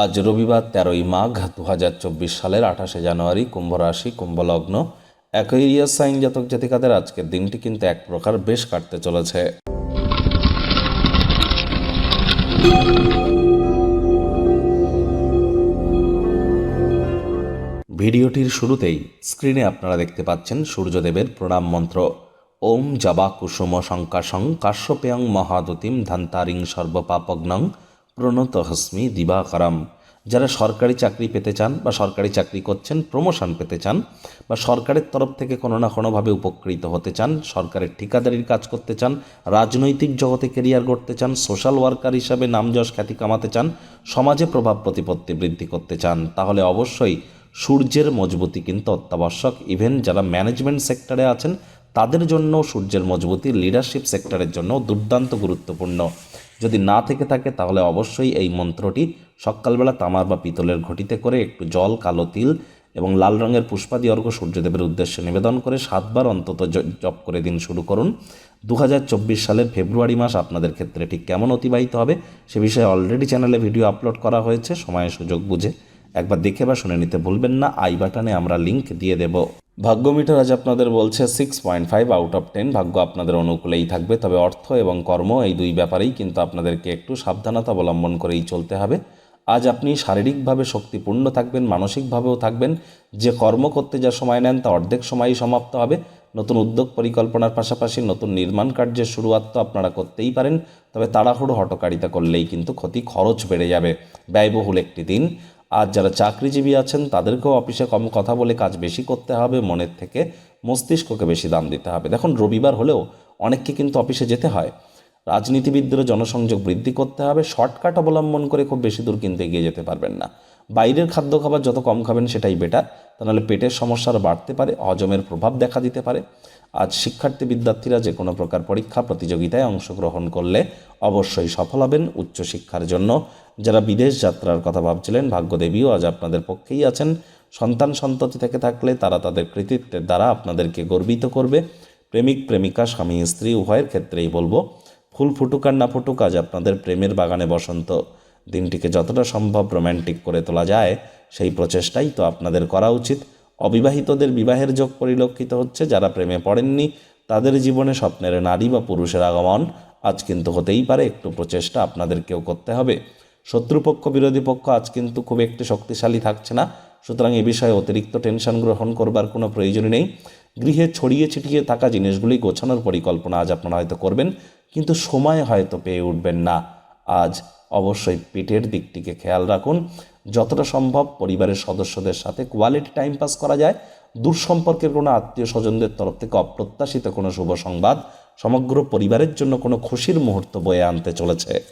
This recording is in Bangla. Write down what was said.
আজ রবিবার তেরোই মাঘ দু হাজার চব্বিশ সালের আঠাশে জানুয়ারি কুম্ভ রাশি কুম্ভলগ্ন অ্যাকোয়ারিয়াস সাইন জাতক জাতিকাদের আজকের দিনটি কিন্তু এক প্রকার বেশ কাটতে চলেছে। ভিডিওটির শুরুতেই স্ক্রিনে আপনারা দেখতে পাচ্ছেন সূর্যদেবের প্রণাম মন্ত্র। ওম জবা কুসুম শঙ্কাশং কাশ্যপেয়ং মহাদতিম ধান্তারিং সর্বপাপগ্নং প্রণত হস্মি দিবাকরম যারা সরকারি চাকরি পেতে চান বা সরকারি চাকরি করছেন, প্রমোশন পেতে চান বা সরকারের তরফ থেকে কোনো না কোনোভাবে উপকৃত হতে চান, সরকারের ঠিকাদারির কাজ করতে চান, রাজনৈতিক জগতে কেরিয়ার গড়তে চান, সোশ্যাল ওয়ার্কার হিসাবে নাম যশ খ্যাতি কামাতে চান, সমাজে প্রভাব প্রতিপত্তি বৃদ্ধি করতে চান, তাহলে অবশ্যই সূর্যের মজবুতি কিন্তু অত্যাবশ্যক। ইভেন যারা ম্যানেজমেন্ট সেক্টরে আছেন, তাদের জন্য সূর্যের মজবুতি লিডারশিপ সেক্টরের জন্য দুর্দান্ত গুরুত্বপূর্ণ। যদি না থেকে থাকে, তাহলে অবশ্যই এই মন্ত্রটি সকালবেলা তামার বা পিতলের ঘটিতে করে একটু জল, কালো তিল এবং লাল রঙের পুষ্পাদি অর্ঘ সূর্যদেবের উদ্দেশ্যে নিবেদন করে সাতবার অন্তত জপ করে দিন শুরু করুন। দু হাজার চব্বিশ সালের ফেব্রুয়ারি মাস আপনাদের ক্ষেত্রে ঠিক কেমন অতিবাহিত হবে সে বিষয়ে অলরেডি চ্যানেলে ভিডিও আপলোড করা হয়েছে, সময় সুযোগ বুঝে। একবার দেখে বা শুনে নিতে ভুলবেন না, আই বাটনে আমরা লিংক দিয়ে দেব। ভাগ্য মিটার আজ আপনাদের বলছে six point five out of ten ভাগ্য আপনাদের অনুকূলেই থাকবে, তবে অর্থ এবং কর্ম এই দুই ব্যাপারেই কিন্তু আপনাদেরকে একটু সাবধানতা অবলম্বন করেই চলতে হবে। আজ আপনি শারীরিকভাবে শক্তিপূর্ণ থাকবেন, মানসিকভাবেও থাকবেন। যে কর্ম করতে যা সময় নেন, তা অর্ধেক সময়ই সমাপ্ত হবে। নতুন উদ্যোগ পরিকল্পনার পাশাপাশি নতুন নির্মাণ কার্যের শুরুয়াত তো আপনারা করতেই পারেন, তবে তাড়াহুড়ো হটকারিতা করলেই কিন্তু ক্ষতি খরচ বেড়ে যাবে। ব্যয়বহুল একটি দিন। আর যারা চাকরিজীবী আছেন, তাদেরকেও অফিসে কম কথা বলে কাজ বেশি করতে হবে, মনের থেকে মস্তিষ্ককে বেশি দাম দিতে হবে। দেখুন, রবিবার হলেও অনেককে কিন্তু অফিসে যেতে হয়। রাজনীতিবিদদেরও জনসংযোগ বৃদ্ধি করতে হবে শর্টকাট অবলম্বন করে খুব বেশি দূর কিন্তু এগিয়ে যেতে পারবেন না। বাইরের খাদ্য খাবার যত কম খাবেন সেটাই বেটার তা নাহলে পেটের সমস্যা আরও বাড়তে পারে, হজমের প্রভাব দেখা দিতে পারে। আজ শিক্ষার্থী বিদ্যার্থীরা যে কোনো প্রকার পরীক্ষা, প্রতিযোগিতায় অংশগ্রহণ করলে অবশ্যই সফল হবেন উচ্চশিক্ষার জন্য। যারা বিদেশ যাত্রার কথা ভাবছিলেন, ভাগ্যদেবীও আজ আপনাদের পক্ষেই আছেন। সন্তান সন্ততি থেকে থাকলে তারা তাদের কৃতিত্বের দ্বারা আপনাদেরকে গর্বিত করবে। প্রেমিক, প্রেমিকা, স্বামী, স্ত্রী, উভয়ের ক্ষেত্রেই বলব ফুল ফুটুক আর না ফুটুক, আজ আপনাদের প্রেমের বাগানে বসন্ত। দিনটিকে যতটা সম্ভব রোম্যান্টিক করে তোলা যায়, সেই প্রচেষ্টাই তো আপনাদের করা উচিত। অবিবাহিতদের বিবাহের যোগ পরিলক্ষিত হচ্ছে, যারা প্রেমে পড়েননি, তাদের জীবনে স্বপ্নের নারী বা পুরুষের আগমন, আজ কিন্তু হতেই পারে, একটু প্রচেষ্টা আপনাদেরকেও করতে হবে। শত্রুপক্ষ, বিরোধী পক্ষ আজ কিন্তু খুব একটি শক্তিশালী থাকছে না, সুতরাং এ বিষয়ে অতিরিক্ত টেনশন গ্রহণ করবার কোনো প্রয়োজনই নেই। গৃহে ছড়িয়ে ছিটিয়ে থাকা জিনিসগুলি গোছানোর পরিকল্পনা আজ আপনারা হয়তো করবেন কিন্তু সময় হয়তো পেয়ে উঠবেন না। আজ অবশ্যই পেটের দিকটিকে খেয়াল রাখুন। যতটা সম্ভব পরিবারের সদস্যদের সাথে কোয়ালিটি টাইম পাস করা যায়। দূর সম্পর্কের কোনো আত্মীয় স্বজনদের তরফ থেকে অপ্রত্যাশিত কোনো শুভ সংবাদ সমগ্র পরিবারের জন্য কোনো খুশির মুহূর্ত বয়ে আনতে চলেছে।